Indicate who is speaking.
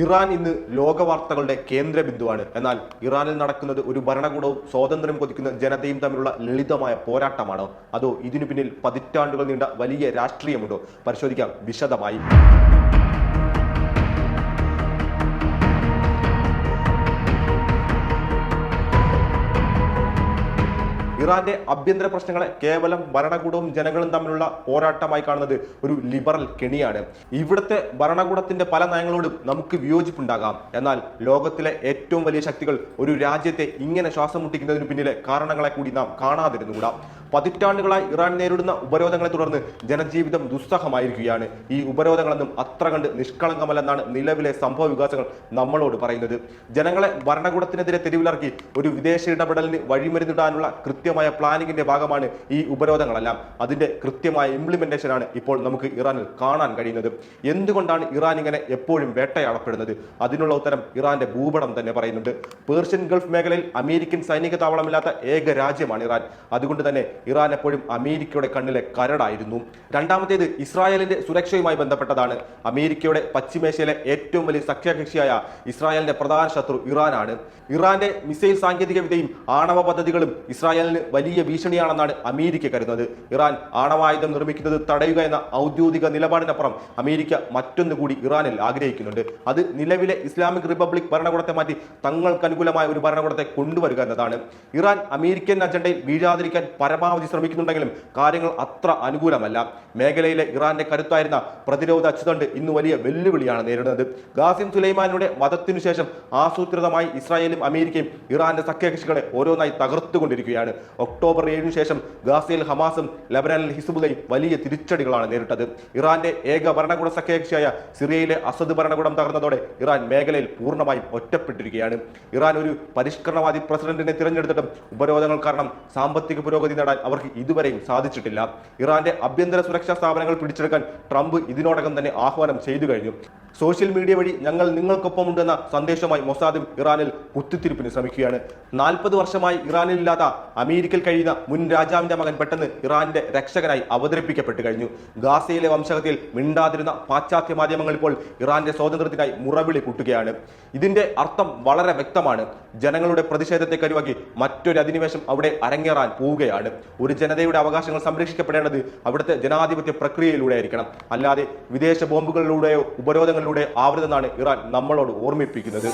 Speaker 1: Iran ഇന്ന് ലോക വാർത്തകളുടെ കേന്ദ്ര ബിന്ദുവാണ്. എന്നാൽ ഇറാനിൽ നടക്കുന്നത് ഒരു ഭരണകൂടവും സ്വാതന്ത്ര്യം കൊതിക്കുന്ന ജനതയും തമ്മിലുള്ള ലളിതമായ പോരാട്ടമാണോ? അതോ ഇതിനു പിന്നിൽ പതിറ്റാണ്ടുകൾ നീണ്ട വലിയ രാഷ്ട്രീയമുണ്ടോ? പരിശോധിക്കാം വിശദമായി. ഇറാന്റെ ആഭ്യന്തര പ്രശ്നങ്ങളെ കേവലം ഭരണകൂടവും ജനങ്ങളും തമ്മിലുള്ള പോരാട്ടമായി കാണുന്നത് ഒരു ലിബറൽ കെണിയാണ്. ഇവിടുത്തെ ഭരണകൂടത്തിന്റെ പല നയങ്ങളോടും നമുക്ക് വിയോജിപ്പുണ്ടാകാം. എന്നാൽ ലോകത്തിലെ ഏറ്റവും വലിയ ശക്തികൾ ഒരു രാജ്യത്തെ ഇങ്ങനെ ശ്വാസം മുട്ടിക്കുന്നതിന് പിന്നിലെ കാരണങ്ങളെ കൂടി നാം കാണാതിരുന്നുകൂടാ. പതിറ്റാണ്ടുകളായി ഇറാൻ നേരിടുന്ന ഉപരോധങ്ങളെ തുടർന്ന് ജനജീവിതം ദുസ്സഹമായിരിക്കുകയാണ്. ഈ ഉപരോധങ്ങളൊന്നും അത്ര കണ്ട് നിഷ്കളങ്കമല്ലെന്നാണ് നിലവിലെ സംഭവ വികാസങ്ങൾ നമ്മളോട് പറയുന്നത്. ജനങ്ങളെ ഭരണകൂടത്തിനെതിരെ തെരുവിലിറക്കി ഒരു വിദേശ ഇടപെടലിന് വഴിമരുന്നിടാനുള്ള കൃത്യമായ പ്ലാനിങ്ങിന്റെ ഭാഗമാണ് ഈ ഉപരോധങ്ങളെല്ലാം. അതിന്റെ കൃത്യമായ ഇംപ്ലിമെന്റേഷൻ ആണ് ഇപ്പോൾ നമുക്ക് ഇറാനിൽ കാണാൻ കഴിയുന്നത്. എന്തുകൊണ്ടാണ് ഇറാൻ ഇങ്ങനെ എപ്പോഴും വേട്ടയാടപ്പെടുന്നത്? അതിനുള്ള ഉത്തരം ഇറാന്റെ ഭൂപടം തന്നെ പറയുന്നുണ്ട്. പേർഷ്യൻ ഗൾഫ് മേഖലയിൽ അമേരിക്കൻ സൈനിക താവളമില്ലാത്ത ഏക രാജ്യമാണ് ഇറാൻ. അതുകൊണ്ട് തന്നെ ഇറാൻ എപ്പോഴും അമേരിക്കയുടെ കണ്ണിലെ കരടായിരുന്നു. രണ്ടാമത്തേത് ഇസ്രായേലിന്റെ സുരക്ഷയുമായി ബന്ധപ്പെട്ടതാണ്. അമേരിക്കയുടെ പശ്ചിമേഷ്യയിലെ ഏറ്റവും വലിയ സഖ്യകക്ഷിയായ ഇസ്രായേലിന്റെ പ്രധാന ശത്രു ഇറാനാണ്. ഇറാന്റെ മിസൈൽ സാങ്കേതിക വിദ്യയും ആണവ പദ്ധതികളും ഇസ്രായേലിന് വലിയ ഭീഷണിയാണെന്നാണ് അമേരിക്ക കരുതുന്നത്. ഇറാൻ ആണവായുധം നിർമ്മിക്കുന്നത് തടയുക എന്ന ഔദ്യോഗിക നിലപാടിനപ്പുറം അമേരിക്ക മറ്റൊന്നു കൂടി ഇറാനിൽ ആഗ്രഹിക്കുന്നുണ്ട്. അത് നിലവിലെ ഇസ്ലാമിക് റിപ്പബ്ലിക് ഭരണകൂടത്തെ മാറ്റി തങ്ങൾക്ക് അനുകൂലമായ ഒരു ഭരണകൂടത്തെ കൊണ്ടുവരിക എന്നതാണ്. ഇറാൻ അമേരിക്കൻ അജണ്ടയിൽ വീഴാതിരിക്കാൻ പരമാവധി ശ്രമിക്കുന്നുണ്ടെങ്കിലും കാര്യങ്ങൾ അത്ര അനുകൂലമല്ല. മേഖലയിലെ ഇറാന്റെ കരുത്തായിരുന്ന പ്രതിരോധ അച്ചുതണ്ട് ഇന്ന് വലിയ വെല്ലുവിളിയാണ് നേരിടുന്നത്. ഗാസിം സുലൈമാനിയുടെ വധത്തിനു ശേഷം ആസൂത്രിതമായി ഇസ്രായേലും അമേരിക്കയും ഇറാന്റെ സഖ്യകക്ഷികളെ ഓരോന്നായി തകർത്തുകൊണ്ടിരിക്കുകയാണ്. ഒക്ടോബർ ഏഴിന് ശേഷം ഗാസയിൽ ഹമാസും ലബനാനിൽ ഹിസുബുലയും വലിയ തിരിച്ചടികളാണ് നേരിട്ടത്. ഇറാന്റെ ഏക ഭരണകൂട സഖ്യകക്ഷിയായ സിറിയയിലെ അസദ് ഭരണകൂടം തകർന്നതോടെ ഇറാൻ മേഖലയിൽ പൂർണമായും ഒറ്റപ്പെട്ടിരിക്കുകയാണ്. ഇറാൻ ഒരു പരിഷ്കരണവാദി പ്രസിഡന്റിനെ തിരഞ്ഞെടുത്തിട്ടും ഉപരോധങ്ങൾ കാരണം സാമ്പത്തിക പുരോഗതി നേടാൻ അവർക്ക് ഇതുവരെയും സാധിച്ചിട്ടില്ല. ഇറാന്റെ ആഭ്യന്തര സുരക്ഷാ സ്ഥാപനങ്ങൾ പിടിച്ചെടുക്കാൻ ട്രംപ് ഇതിനോടകം തന്നെ ആഹ്വാനം ചെയ്തു കഴിഞ്ഞു. സോഷ്യൽ മീഡിയ വഴി ഞങ്ങൾ നിങ്ങൾക്കൊപ്പമുണ്ടെന്ന സന്ദേശമായി മൊസാദും ഇറാനിൽ കുത്തിത്തിരിപ്പിന് ശ്രമിക്കുകയാണ്. നാൽപ്പത് വർഷമായി ഇറാനിലില്ലാത്ത അമേരിക്കയിൽ കഴിയുന്ന മുൻ രാജാവിന്റെ മകൻ പെട്ടെന്ന് ഇറാന്റെ രക്ഷകനായി അവതരിപ്പിക്കപ്പെട്ടു കഴിഞ്ഞു. ഗാസയിലെ വംശകത്തിൽ മിണ്ടാതിരുന്ന പാശ്ചാത്യ മാധ്യമങ്ങൾ ഇപ്പോൾ ഇറാന്റെ സ്വാതന്ത്ര്യത്തിനായി മുറവിളി കൂട്ടുകയാണ്. ഇതിന്റെ അർത്ഥം വളരെ വ്യക്തമാണ്. ജനങ്ങളുടെ പ്രതിഷേധത്തെ കരുവാക്കി മറ്റൊരു അധിനിവേശം അവിടെ അരങ്ങേറാൻ പോവുകയാണ്. ഒരു ജനതയുടെ അവകാശങ്ങൾ സംരക്ഷിക്കപ്പെടേണ്ടത് അവിടുത്തെ ജനാധിപത്യ പ്രക്രിയയിലൂടെ ആയിരിക്കണം അല്ലാതെ വിദേശ ബോംബുകളിലൂടെയോ ഉപരോധങ്ങളിലൂടെ ആവരുതെന്നാണ് ഇറാൻ നമ്മളോട് ഓർമ്മിപ്പിക്കുന്നത്.